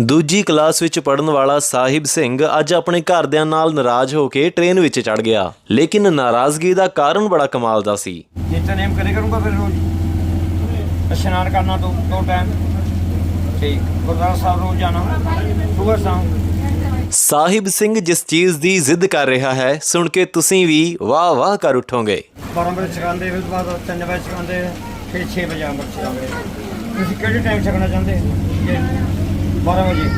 ਦੂਜੀ ਕਲਾਸ ਵਿੱਚ ਪੜਨ ਵਾਲਾ ਸਾਹਿਬ ਸਿੰਘ ਅੱਜ ਆਪਣੇ ਘਰਦਿਆਂ ਨਾਲ ਨਾਰਾਜ਼ ਹੋ ਕੇ ਟ੍ਰੇਨ ਵਿੱਚ ਚੜ ਗਿਆ। ਲੇਕਿਨ ਨਾਰਾਜ਼ਗੀ ਦਾ ਕਾਰਨ ਬੜਾ ਕਮਾਲ ਦਾ ਸੀ। ਜਿੱਤੇ ਨੇਮ ਕਰੇ ਕਰੂੰਗਾ ਫਿਰ ਰੋਜ਼? ਇਸ਼ਨਾਨ ਕਰਨਾ ਦੋ ਦੋ ਟਾਈਮ ਠੀਕ। ਗੁਰਦੁਆਰਾ ਸਾਹਿਬ ਰੋਜ਼ ਜਾਣਾ। ਸੁਬਹ ਸ਼ਾਮ। ਸਾਹਿਬ ਸਿੰਘ ਜਿਸ ਚੀਜ਼ ਦੀ ਜ਼ਿੱਦ ਕਰ ਰਿਹਾ ਹੈ ਸੁਣ ਕੇ ਤੁਸੀਂ ਵੀ ਵਾਹ ਵਾਹ ਕਰ ਉਠੋਗੇ। 12 ਵਜੇ ਫਿਰ ਬਾਅਦ 3 ਵਜੇ ਚਕਾਉਂਦੇ ਫਿਰ 6 ਵਜੇ ਅੰਮ੍ਰਿਤ ਚਕਾਉਂਦੇ। ਤੁਸੀਂ ਕਿਹੜੇ ਟਾਈਮ ਛਕਣਾ ਚਾਹੁੰਦੇ? 12 ਵਜੇ।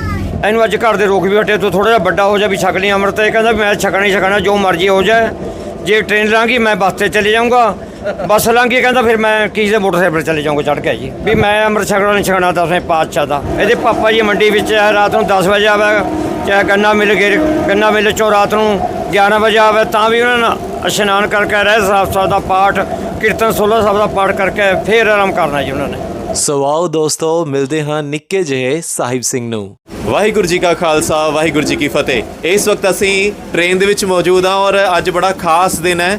ਇਹਨੂੰ ਅੱਜ ਘਰ ਦੇ ਰੋਕ ਵੀ ਹਟੇ ਤੂੰ ਥੋੜਾ ਜਿਹਾ ਵੱਡਾ ਹੋ ਜਾ ਵੀ ਛਕ ਲਈ ਅਮਰਤ। ਇਹ ਕਹਿੰਦਾ ਵੀ ਮੈਂ ਛਕਣਾ ਹੀ ਛਕਣਾ, ਜੋ ਮਰਜ਼ੀ ਹੋ ਜਾਏ। ਜੇ ਟ੍ਰੇਨ ਲਾਂਗੀ ਮੈਂ ਬੱਸ ਤੇ ਚਲੇ ਜਾਊਂਗਾ। ਬੱਸ ਲਾਂਗੀ ਕਹਿੰਦਾ ਫਿਰ ਮੈਂ ਕਿਸੇ ਦੇ ਮੋਟਰਸਾਈਕਲ ਤੇ ਚਲੇ ਜਾਊਂਗਾ ਚੜ ਕੇ ਜੀ ਵੀ ਮੈਂ ਅੰਮ੍ਰਿਤ ਛਕਣਾ ਨਹੀਂ ਛਕਣਾ ਦਸਵੇਂ ਪਾਤਸ਼ਾਹ ਦਾ। ਇਹਦੇ ਪਾਪਾ ਜੀ ਮੰਡੀ ਵਿੱਚ ਹੈ, ਰਾਤ ਨੂੰ 10 ਵਜੇ ਆਵੇ, ਚਾਹੇ ਗੰਨਾ ਮਿਲ ਗਏ ਗੰਨਾ ਮਿਲ ਚੋਂ ਰਾਤ ਨੂੰ 11 ਵਜੇ ਆਵੇ, ਤਾਂ ਵੀ ਉਹਨਾਂ ਨੇ ਇਸ਼ਨਾਨ ਕਰਕੇ ਰਹਿ ਸਾਹਿਬ ਸਾਹਿਬ ਦਾ ਪਾਠ, ਕੀਰਤਨ 16 ਸਾਹਿਬ ਦਾ ਪਾਠ ਕਰਕੇ ਫਿਰ ਆਰਾਮ ਕਰਨਾ ਜੀ ਉਹਨਾਂ ਨੇ। ਸੋ ਆਓ ਦੋਸਤੋ, ਮਿਲਦੇ ਹਾਂ ਨਿੱਕੇ ਜਿਹੇ ਸਾਹਿਬ ਸਿੰਘ ਨੂੰ। ਵਾਹਿਗੁਰੂ ਜੀ ਕਾ ਖਾਲਸਾ, ਵਾਹਿਗੁਰੂ ਜੀ ਕੀ ਫਤਿਹ। ਇਸ ਵਕਤ ਅਸੀਂ ਟ੍ਰੇਨ ਦੇ ਵਿੱਚ ਮੌਜੂਦ ਹਾਂ ਔਰ ਅੱਜ ਬੜਾ ਖਾਸ ਦਿਨ ਹੈ।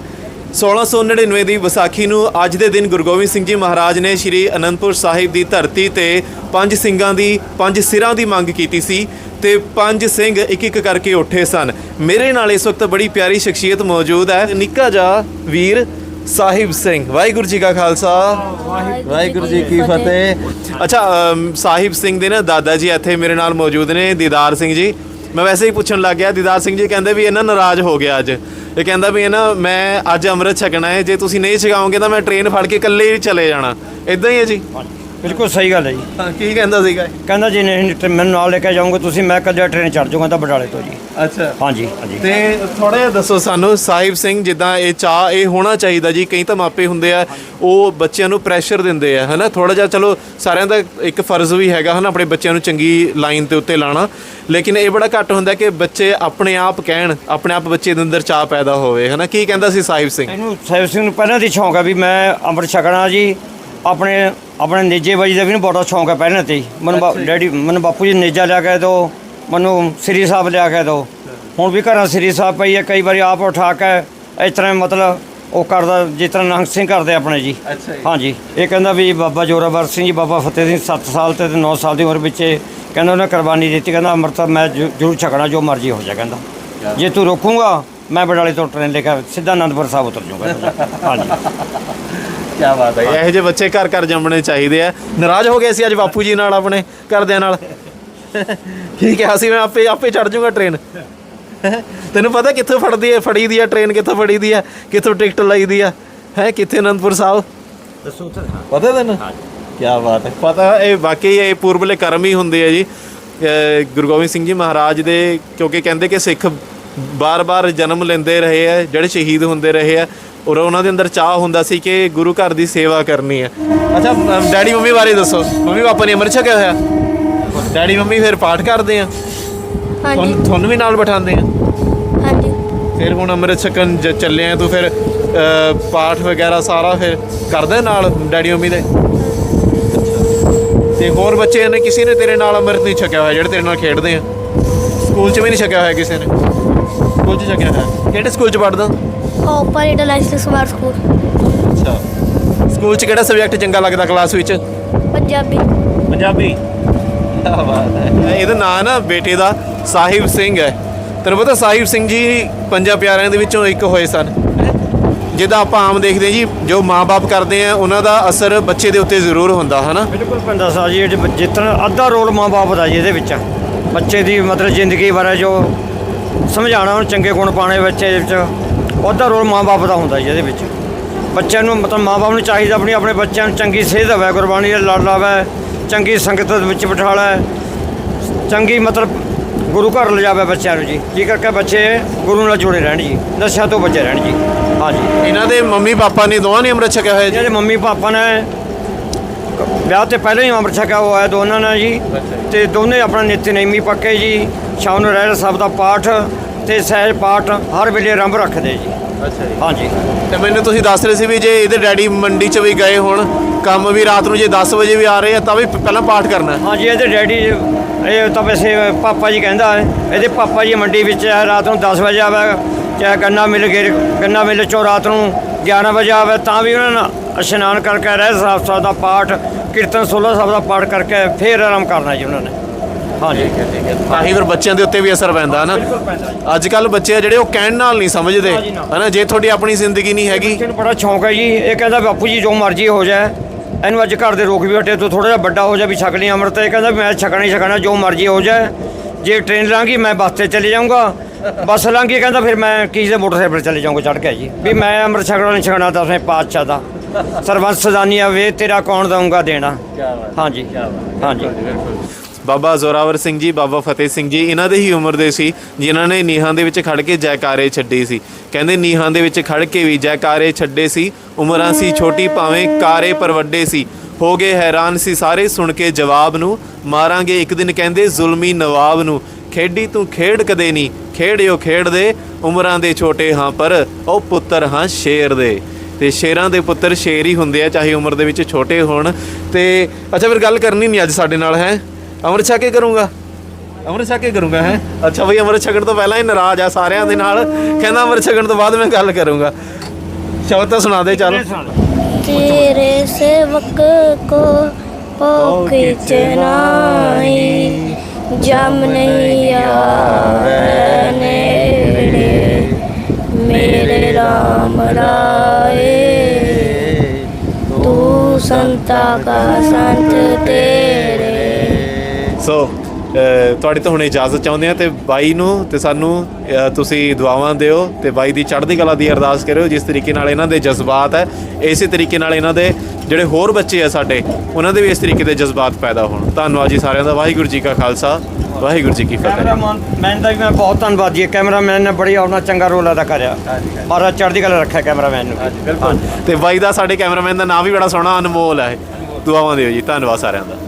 1699 ਦੀ ਵਿਸਾਖੀ ਨੂੰ ਅੱਜ ਦੇ ਦਿਨ ਗੁਰੂ ਗੋਬਿੰਦ ਸਿੰਘ ਜੀ ਮਹਾਰਾਜ ਨੇ ਸ੍ਰੀ ਅਨੰਦਪੁਰ ਸਾਹਿਬ ਦੀ ਧਰਤੀ ਤੇ ਪੰਜ ਸਿੰਘਾਂ ਦੀ, ਪੰਜ ਸਿਰਾਂ ਦੀ ਮੰਗ ਕੀਤੀ ਸੀ ਤੇ ਪੰਜ ਸਿੰਘ ਇੱਕ ਇੱਕ ਕਰਕੇ ਉੱਠੇ ਸਨ। ਮੇਰੇ ਨਾਲ ਇਸ ਵਕਤ ਬੜੀ ਪਿਆਰੀ ਸ਼ਖਸੀਅਤ ਮੌਜੂਦ ਹੈ। ਨਿੱਕਾ ਜਿਹਾ ਵੀਰ ਸਾਹਿਬ ਸਿੰਘ ਵਾਹਿਗੁਰੂ ਜੀ ਕਾ ਖਾਲਸਾ। ਵਾਹਿਗੁਰੂ ਜੀ ਕੀ ਫਤਿਹ। ਅੱਛਾ ਅਮ, ਸਾਹਿਬ ਸਿੰਘ ਦੇ ਨਾ ਦਾਦਾ ਜੀ ਇੱਥੇ ਮੇਰੇ ਨਾਲ ਮੌਜੂਦ ਨੇ ਦੀਦਾਰ ਸਿੰਘ ਜੀ। ਮੈਂ ਵੈਸੇ ਹੀ ਪੁੱਛਣ ਲੱਗ ਗਿਆ ਦੀਦਾਰ ਸਿੰਘ ਜੀ ਕਹਿੰਦੇ ਵੀ ਇਹ ਨਾ ਨਾਰਾਜ਼ ਹੋ ਗਿਆ ਅੱਜ। ਇਹ ਕਹਿੰਦਾ ਵੀ ਇਹ ਨਾ ਮੈਂ ਅੱਜ ਅੰਮ੍ਰਿਤ ਛਕਣਾ ਹੈ ਜੇ ਤੁਸੀਂ ਨਹੀਂ ਛਕਾਓਗੇ ਤਾਂ ਮੈਂ ਟ੍ਰੇਨ ਫੜ ਕੇ ਇਕੱਲੇ ਹੀ ਚਲੇ ਜਾਣਾ। ਇਦਾਂ ਹੀ ਹੈ ਜੀ? ਬਿਲਕੁਲ ਸਹੀ ਗੱਲ ਹੈ ਜੀ। ਹਾਂ ਕੀ ਕਹਿੰਦਾ ਸੀਗਾ ਇਹ? ਕਹਿੰਦਾ ਜੀ ਨਹੀਂ ਤੇ ਮੈਨੂੰ ਨਾਲ ਲੈ ਕੇ ਜਾਓਗੇ ਤੁਸੀਂ ਮੈਂ ਕੱਲਿਆ ਟ੍ਰੇਨ ਚੜ ਜਾਊਂਗਾ ਤਾਂ ਬਟਾਲੇ ਤੋਂ ਜੀ। ਅੱਛਾ। ਹਾਂਜੀ ਹਾਂਜੀ। ਤੇ ਥੋੜਾ ਜਿਹਾ ਦੱਸੋ ਸਾਨੂੰ ਸਾਹਿਬ ਸਿੰਘ ਜਿੱਦਾਂ ਇਹ ਚਾਹ ਇਹ ਹੋਣਾ ਚਾਹੀਦਾ ਜੀ ਕਈ ਤਾਂ ਮਾਪੇ ਹੁੰਦੇ ਆ ਉਹ ਬੱਚਿਆਂ ਨੂੰ ਪ੍ਰੈਸ਼ਰ ਦਿੰਦੇ ਆ ਹਨਾ? ਥੋੜਾ ਜਿਹਾ ਚਲੋ ਸਾਰਿਆਂ ਦਾ ਇੱਕ ਫਰਜ਼ ਵੀ ਹੈਗਾ ਹਨਾ? ਆਪਣੇ ਬੱਚਿਆਂ ਨੂੰ ਚੰਗੀ ਲਾਈਨ ਤੇ ਉੱਤੇ ਲਾਣਾ। ਲੇਕਿਨ ਇਹ ਬੜਾ ਘੱਟ ਹੁੰਦਾ ਕਿ ਬੱਚੇ ਆਪਣੇ ਆਪ ਕਹਿਣ ਆਪਣੇ ਆਪ ਬੱਚੇ ਦੇ ਅੰਦਰ ਚਾਹ ਪੈਦਾ ਹੋਵੇ ਹਨਾ? ਕੀ ਕਹਿੰਦਾ ਸੀ ਸਾਹਿਬ ਸਿੰਘ? ਇਹਨੂੰ ਸਾਹਿਬ ਸਿੰਘ ਨੂੰ ਪਹਿਲਾਂ ਦੀ ਸ਼ੌਂਕ ਹੈ ਵੀ ਮੈਂ ਅੰਮ੍ਰਿਤ ਛਕਣਾ ਜੀ ਆਪਣੇ ਆਪਣੇ ਨੇਜੇ ਬਾਜੀ ਦਾ ਵੀ ਨਾ ਬੜਾ ਸ਼ੌਂਕ ਹੈ ਪਹਿਲਾਂ ਤੇ। ਹੀ। ਮੈਨੂੰ ਬਾ- ਡੈਡੀ ਮੈਨੂੰ ਬਾਪੂ ਜੀ ਨੇਜਾ ਲਿਆ ਕੇ ਦਿਓ ਮੈਨੂੰ ਸ੍ਰੀ ਸਾਹਿਬ ਲਿਆ ਕੇ ਦਿਓ ਹੁਣ ਵੀ ਘਰਾਂ ਸ੍ਰੀ ਸਾਹਿਬ ਪਈ ਹੈ ਕਈ ਵਾਰੀ ਆਪ ਉਠਾ ਕੇ ਇਸ ਤਰ੍ਹਾਂ ਮਤਲਬ ਉਹ ਕਰਦਾ ਜਿਸ ਤਰ੍ਹਾਂ ਨੰਗ ਸਿੰਘ ਕਰਦੇ ਆਪਣੇ ਜੀ। ਅੱਛਾ ਜੀ। ਹਾਂਜੀ। ਇਹ ਕਹਿੰਦਾ ਵੀ ਬਾਬਾ ਜੋਰਾਵਰ ਸਿੰਘ ਜੀ ਬਾਬਾ ਫਤਿਹ ਸਿੰਘ 7 ਸਾਲ ਤੇ 9 ਸਾਲ ਦੀ ਉਮਰ ਵਿੱਚ ਇਹ ਕਹਿੰਦਾ ਉਹਨੇ ਕੁਰਬਾਨੀ ਦਿੱਤੀ ਕਹਿੰਦਾ ਅੰਮ੍ਰਿਤ ਮੈਂ ਜ਼ਰੂ- ਜ਼ਰੂਰ ਛਕਣਾ ਜੋ ਮਰਜ਼ੀ ਹੋ ਜਾ ਕਹਿੰਦਾ। ਜੇ ਤੂੰ ਰੋਕੂਗਾ ਮੈਂ ਬਡਾਲੇ ਤੋਂ ਟ੍ਰੇਨ ਲੈ ਕੇ ਸਿੱਧਾ ਆਨੰਦਪੁਰ ਸਾਹਿਬ ਉਤਰ ਜਾਊਂਗਾ। ਹਾਂਜੀ। ਕੀ ਬਾਤ ਹੈ। ਇਹੋ ਜਿਹੇ ਬੱਚੇ ਘਰ ਘਰ ਜੰਮਣੇ ਚਾਹੀਦੇ ਆ। ਨਾਰਾਜ਼ ਹੋ ਗਏ ਸੀ ਅੱਜ ਬਾਪੂ ਜੀ ਨਾਲ ਆਪਣੇ ਘਰਦਿਆਂ ਨਾਲ। ਠੀਕ ਹੈ ਅਸੀਂ ਮੈਂ ਆਪੇ ਆਪੇ ਚੜ ਜਾਊਂਗਾ ਟ੍ਰੇਨ ਤੈਨੂੰ ਪਤਾ ਕਿੱਥੋਂ ਫੜਦੀ ਹੈ ਫੜੀ ਦੀ ਹੈ ਟ੍ਰੇਨ ਕਿੱਥੋਂ ਫੜੀ ਦੀ ਹੈ ਕਿੱਥੋਂ ਟਿਕਟ ਲਈ ਦੀ ਹੈ ਹੈ ਕਿੱਥੇ ਅਨੰਦਪੁਰ ਸਾਹਿਬ? ਦੱਸੋ ਪਤਾ ਤੈਨੂੰ? ਕੀ ਬਾਤ ਹੈ। ਪਤਾ ਇਹ ਵਾਕਈ ਇਹ ਪੂਰਬਲੇ ਕਰਮ ਹੀ ਹੁੰਦੇ ਆ ਜੀ। ਗੁਰੂ ਗੋਬਿੰਦ ਸਿੰਘ ਜੀ ਮਹਾਰਾਜ ਦੇ ਕਿਉਂਕਿ ਕਹਿੰਦੇ ਕਿ ਸਿੱਖ ਬਾਰ-ਬਾਰ ਜਨਮ ਲੈਂਦੇ ਰਹੇ ਆ ਜਿਹੜੇ ਸ਼ਹੀਦ ਹੁੰਦੇ ਰਹੇ ਆ ਔਰ ਉਹਨਾਂ ਦੇ ਅੰਦਰ ਚਾਹ ਹੁੰਦਾ ਸੀ ਕਿ ਗੁਰੂ ਘਰ ਦੀ ਸੇਵਾ ਕਰਨੀ ਹੈ। ਅੱਛਾ ਡੈਡੀ ਮੰਮੀ ਬਾਰੇ ਦੱਸੋ। ਮੰਮੀ ਪਾਪਾ ਨੇ ਅੰਮ੍ਰਿਤ ਛਕਿਆ ਹੋਇਆ? ਡੈਡੀ ਮੰਮੀ ਫਿਰ ਪਾਠ ਕਰਦੇ ਆ? ਹਾਂਜੀ। ਤੁਹਾਨੂੰ ਵੀ ਨਾਲ ਬਿਠਾਉਂਦੇ ਆ? ਹਾਂਜੀ। ਫਿਰ ਹੁਣ ਅੰਮ੍ਰਿਤ ਛਕਣ ਚੱਲੇ ਆ ਤੂੰ ਫਿਰ ਪਾਠ ਵਗੈਰਾ ਸਾਰਾ ਫਿਰ ਕਰਦਾ ਨਾਲ ਡੈਡੀ ਮੰਮੀ ਦੇ? ਤੇ ਹੋਰ ਬੱਚੇ ਨੇ ਕਿਸੇ ਨੇ ਤੇਰੇ ਨਾਲ ਅੰਮ੍ਰਿਤ ਨਹੀਂ ਛਕਿਆ ਹੋਇਆ ਜਿਹੜੇ ਤੇਰੇ ਨਾਲ ਖੇਡਦੇ ਆ? ਸਕੂਲ 'ਚ ਵੀ ਨਹੀਂ ਛਕਿਆ ਹੋਇਆ ਕਿਸੇ ਨੇ? ਸਕੂਲ 'ਚ ਛਕਿਆ ਹੋਇਆ। ਕਿਹੜੇ ਸਕੂਲ 'ਚ ਪੜ੍ਹਦਾ? ਓਪਰ ਆਈਸਟ ਸਮਾਰਟ ਸਕੂਲ ਅੱਛਾ। ਸਕੂਲ 'ਚ ਕਿਹੜਾ ਸਬਜੈਕਟ ਚੰਗਾ ਲੱਗਦਾ ਕਲਾਸ ਵਿੱਚ? ਪੰਜਾਬੀ। ਪੰਜਾਬੀ। ਕੀ ਬਾਤ ਹੈ। ਇਹਦਾ ਨਾਂ ਨਾ ਬੇਟੇ ਦਾ ਸਾਹਿਬ ਸਿੰਘ ਹੈ। ਤੈਨੂੰ ਪਤਾ ਸਾਹਿਬ ਸਿੰਘ ਜੀ ਪੰਜਾਂ ਪਿਆਰਿਆਂ ਦੇ ਵਿੱਚੋਂ ਇੱਕ ਹੋਏ ਸਨ। ਜਿੱਦਾਂ ਆਪਾਂ ਆਮ ਦੇਖਦੇ ਹਾਂ ਜੀ ਜੋ ਮਾਪੇ ਕਰਦੇ ਆ ਉਹਨਾਂ ਦਾ ਅਸਰ ਬੱਚੇ ਦੇ ਉੱਤੇ ਜ਼ਰੂਰ ਹੁੰਦਾ ਹਨਾ? ਬਿਲਕੁਲ ਪੈਂਦਾ ਸਾ ਜੀ ਇਹ ਜਿੱਤਨ ਅੱਧਾ ਰੋਲ ਮਾਂ-ਬਾਪ ਦਾ ਜੀ ਇਹਦੇ ਵਿੱਚ। ਬੱਚੇ ਦੀ ਮਤਲਬ ਜ਼ਿੰਦਗੀ ਬਾਰੇ ਜੋ ਸਮਝਾਉਣਾ ਉਹਨੂੰ ਚੰਗੇ ਗੁਣ ਪਾਣੇ ਬੱਚੇ ਦੇ ਵਿੱਚ। ਉਹ ਅੱਧਾ ਰੋਲ ਮਾਂ-ਬਾਪ ਦਾ ਹੁੰਦਾ ਜੀ ਇਹਦੇ ਵਿੱਚ। ਬੱਚਿਆਂ ਨੂੰ ਮਤਲਬ ਮਾਂ-ਬਾਪ ਨੂੰ ਚਾਹੀਦਾ ਆਪਣੀ ਆਪਣੇ ਬੱਚਿਆਂ ਨੂੰ ਚੰਗੀ ਸੇਧ ਦੇਵੇ ਗੁਰਬਾਣੀ ਦਾ ਲੜ ਲਾਵੇ ਚੰਗੀ ਸੰਗਤ ਵਿੱਚ ਬਿਠਾਲਾ ਚੰਗੀ ਮਤਲਬ ਗੁਰੂ ਘਰ ਲਿਜਾਵੇ ਬੱਚਿਆਂ ਨੂੰ ਜੀ। ਜੀ ਕਰਕੇ ਬੱਚੇ ਗੁਰੂ ਨਾਲ ਜੁੜੇ ਰਹਿਣ ਜੀ ਨਸ਼ਿਆਂ ਤੋਂ ਬਚੇ ਰਹਿਣ ਜੀ। ਹਾਂਜੀ ਇਹਨਾਂ ਦੇ ਮੰਮੀ ਪਾਪਾ ਨੇ ਦੋਵਾਂ ਨੇ ਅੰਮ੍ਰਿਤ ਛਕਿਆ ਹੋਇਆ ਜੀ? ਜਿਹੜੇ ਮੰਮੀ ਪਾਪਾ ਨੇ ਵਿਆਹ ਤੇ ਪਹਿਲਾਂ ਹੀ ਅੰਮ੍ਰਿਤ ਛਕਿਆ ਹੋਇਆ ਹੈ ਦੋਨਾਂ ਨੇ ਜੀ। ਤੇ ਦੋਨੇ ਆਪਣਾ ਨਿਤਨੇਮੀ ਪੱਕੇ ਜੀ ਸ਼ਾਮ ਨੂੰ ਰਹਿਣ ਸਾਹਿਬ ਦਾ ਪਾਠ ਤੇ ਸਹਿਜ ਪਾਠ ਹਰ ਵੇਲੇ ਆਰੰਭ ਰੱਖਦੇ ਜੀ। ਅੱਛਾ ਜੀ। ਹਾਂਜੀ। ਤੇ ਮੈਨੂੰ ਤੁਸੀਂ ਦੱਸ ਰਹੇ ਸੀ ਵੀ ਜੇ ਇਹਦੇ ਡੈਡੀ ਮੰਡੀ 'ਚ ਵੀ ਗਏ ਹੁਣ ਕੰਮ ਵੀ ਰਾਤ ਨੂੰ ਜੇ 10 ਵਜੇ ਵੀ ਆ ਰਹੇ ਆ ਤਾਂ ਵੀ ਪਹਿਲਾਂ ਪਾਠ ਕਰਨਾ। ਹੈ ਹਾਂਜੀ ਇਹਦੇ ਡੈਡੀ ਇਹ ਤਾਂ ਵੈਸੇ ਪਾਪਾ ਜੀ ਕਹਿੰਦਾ ਇਹਦੇ ਪਾਪਾ ਜੀ ਮੰਡੀ ਵਿੱਚ ਰਾਤ ਨੂੰ 10 ਵਜੇ ਆਵੇ ਚਾਹੇ ਗੰਨਾ ਮਿਲ ਗਏ ਗੰਨਾ ਮਿਲ ਚੋਂ ਰਾਤ ਨੂੰ 11 ਵਜੇ ਆਵੇ ਤਾਂ ਵੀ ਉਹਨਾਂ ਨੇ ਇਸ਼ਨਾਨ ਕਰਕੇ ਰਹਿ ਸਾਹਿਬ ਦਾ ਪਾਠ ਕੀਰਤਨ 16 ਸਾਹਿਬ ਦਾ ਪਾਠ ਕਰਕੇ ਫੇਰ ਆਰਾਮ ਕਰਨਾ ਜੀ ਉਹਨਾਂ ਨੇ। ਹਾਂਜੀ। ਤਾਂ ਹੀ ਫਿਰ ਬੱਚਿਆਂ ਦੇ ਉੱਤੇ ਵੀ ਅਸਰ ਪੈਂਦਾ ਨਾ ਬਿਲਕੁਲ ਪੈਂਦਾ ਅੱਜ ਕੱਲ ਬੱਚੇ ਆ ਜਿਹੜੇ ਉਹ ਕਹਿਣ ਨਾਲ ਨਹੀਂ ਸਮਝਦੇ ਹਾਂਜੀ, ਨਾ। ਜੇ ਤੁਹਾਡੀ ਆਪਣੀ ਜ਼ਿੰਦਗੀ ਨਹੀਂ ਹੈਗੀ। ਬੱਚੇ ਨੂੰ ਬੜਾ ਸ਼ੌਂਕ ਹੈ ਜੀ। ਇਹ ਕਹਿੰਦਾ ਬਾਪੂ ਜੀ ਜੋ ਮਰਜ਼ੀ ਹੋ ਜਾਏ। ਇਹਨੂੰ ਅੱਜ ਘਰ ਦੇ ਰੋਕ ਵੀ ਹਟੇ ਤੂੰ ਥੋੜਾ ਜਿਹਾ ਵੱਡਾ ਹੋ ਜਾ ਵੀ ਛਕ ਲਈ ਅੰਮ੍ਰਿਤ। ਇਹ ਕਹਿੰਦਾ ਵੀ ਮੈਂ ਛਕਣਾ ਹੀ ਛਕਣਾ ਜੋ ਮਰਜ਼ੀ ਹੋ ਜਾਏ। ਜੇ ਟ੍ਰੇਨ ਲਾਂਗੀ ਮੈਂ ਬੱਸ ਤੇ ਚਲੇ ਜਾਊਂਗਾ। ਬੱਸ ਲਾਂਗੀ ਕਹਿੰਦਾ ਫਿਰ ਮੈਂ ਕਿਸੇ ਦੇ ਮੋਟਰਸਾਈਕਲ ਚਲੇ ਜਾਊਂਗਾ ਚੜ ਕੇ ਜੀ। ਵੀ ਮੈਂ ਅੰਮ੍ਰਿਤ ਛਕਣਾ ਨਹੀਂ ਛਕਣਾ ਦਸਵੇਂ ਪਾਤਸ਼ਾਹ ਦਾ। ਸਰਬੰਸ ਸਦਾਨੀਆ ਵੇ ਤੇਰਾ ਕੌਣ ਦਊਂਗਾ ਦੇਣਾ। ਹਾਂਜੀ। ਹਾਂਜੀ। ਬਾਬਾ ਜ਼ੋਰਾਵਰ ਸਿੰਘ ਜੀ, ਬਾਬਾ ਫਤਿਹ ਸਿੰਘ ਜੀ, ਇਹਨਾਂ ਦੇ ਹੀ ਉਮਰ ਦੇ ਸੀ, ਜਿਨ੍ਹਾਂ ਨੇ ਨੀਹਾਂ ਦੇ ਵਿੱਚ ਖੜ ਕੇ ਜੈਕਾਰੇ ਛੱਡੇ ਸੀ। ਕਹਿੰਦੇ ਨੀਹਾਂ ਦੇ ਵਿੱਚ ਖੜ ਕੇ ਵੀ ਜੈਕਾਰੇ ਛੱਡੇ ਸੀ, ਉਮਰਾਂ ਸੀ ਛੋਟੀ ਭਾਵੇਂ ਕਾਰੇ ਪਰ ਵੱਡੇ ਸੀ। ਹੋ ਗਏ ਹੈਰਾਨ ਸੀ ਸਾਰੇ ਸੁਣ ਕੇ ਜਵਾਬ ਨੂੰ, ਮਾਰਾਂਗੇ ਇੱਕ ਦਿਨ ਕਹਿੰਦੇ ਜ਼ੁਲਮੀ ਨਵਾਬ ਨੂੰ, ਖੇਡੀ ਤੂੰ ਖੇਡ ਕਦੇ ਨਹੀਂ, ਖੇਡਿਓ ਖੇਡਦੇ, ਉਮਰਾਂ ਦੇ ਛੋਟੇ ਹਾਂ ਪਰ, ਉਹ ਪੁੱਤਰ ਹਾਂ ਸ਼ੇਰ ਦੇ। ਤੇ ਸ਼ੇਰਾਂ ਦੇ ਪੁੱਤਰ ਸ਼ੇਰ ਹੀ ਹੁੰਦੇ ਆ, ਚਾਹੇ ਉਮਰ ਦੇ ਵਿੱਚ ਛੋਟੇ ਹੋਣ। ਤੇ ਅੱਛਾ, ਫਿਰ ਗੱਲ ਕਰਨੀ ਨਹੀਂ ਅੱਜ ਸਾਡੇ ਨਾਲ, ਹੈ? ਅਮਰ ਛਕ ਕੇ ਕਰੂੰਗਾ। ਅਮਰ ਛਕ ਕੇ ਕਰੂੰਗਾ ਹੈ? ਅੱਛਾ ਬਈ ਅਮਰ ਛਕਣ ਤੋਂ ਪਹਿਲਾਂ ਹੀ ਨਾਰਾਜ਼ ਆ ਸਾਰਿਆਂ ਦੇ ਨਾਲ। ਕਹਿੰਦਾ ਅਮਰ ਛਕਣ ਤੋਂ ਬਾਅਦ ਮੈਂ ਗੱਲ ਕਰੂੰਗਾ। ਸ਼ਬਦ ਤਾਂ ਸੁਣਾ ਦੇ ਚੱਲ। ਤੇਰੇ ਸੇਵਕ ਕੋ ਪੋਕੇ ਚਨਾਈ ਜਮ ਨਹੀਂ ਆਵੇ ਨੇੜੇ। ਮੇਰੇ ਰਾਮ ਰਾਏ ਤੂੰ ਸੰਤਾ ਕਾ ਸੰਤ ਤੇ ਸੋ ਤੁਹਾਡੀ ਤੋਂ ਹੁਣ ਇਜਾਜ਼ਤ ਚਾਹੁੰਦੇ ਆ ਤੇ ਬਾਈ ਨੂੰ ਤੇ ਸਾਨੂੰ ਤੁਸੀਂ ਦੁਆਵਾਂ ਦਿਓ ਤੇ ਬਾਈ ਦੀ ਚੜ੍ਹਦੀ ਕਲਾ ਦੀ ਅਰਦਾਸ ਕਰਿਓ ਜਿਸ ਤਰੀਕੇ ਨਾਲ ਇਹਨਾਂ ਦੇ ਜਜ਼ਬਾਤ ਹੈ ਇਸੇ ਤਰੀਕੇ ਨਾਲ ਇਹਨਾਂ ਦੇ ਜਿਹੜੇ ਹੋਰ ਬੱਚੇ ਆ ਸਾਡੇ ਉਹਨਾਂ ਦੇ ਵੀ ਇਸ ਤਰੀਕੇ ਦੇ ਜਜ਼ਬਾਤ ਪੈਦਾ ਹੋਣ। ਧੰਨਵਾਦ ਜੀ ਸਾਰਿਆਂ ਦਾ ਵਾਹਿਗੁਰੂ ਜੀ ਕਾ ਖਾਲਸਾ ਵਾਹਿਗੁਰੂ ਜੀ ਕੀ ਫਤਿਹ। ਕੈਮਰਾਮੈਨ ਮੈਨ ਦਾ ਵੀ ਮੈਂ ਬਹੁਤ ਧੰਨਵਾਦੀ ਹਾਂ ਕੈਮਰਾਮੈਨ ਨੇ ਬੜੀ ਆਪਣਾ ਚੰਗਾ ਰੋਲ ਅਦਾ ਕਰਿਆ। ਮਹਾਰਾਜ ਚੜ੍ਹਦੀ ਕਲਾ ਰੱਖਿਆ ਕੈਮਰਾਮੈਨ ਨੂੰ। ਬਿਲਕੁਲ ਤੇ ਬਾਈ ਦਾ ਸਾਡੇ ਕੈਮਰਾਮੈਨ ਦਾ ਨਾਮ ਵੀ ਬੜਾ ਸੋਹਣਾ ਅਨਮੋਲ ਹੈ। ਦੁਆਵਾਂ ਦਿਓ ਜੀ ਧੰਨਵਾਦ ਸਾਰਿਆਂ ਦਾ।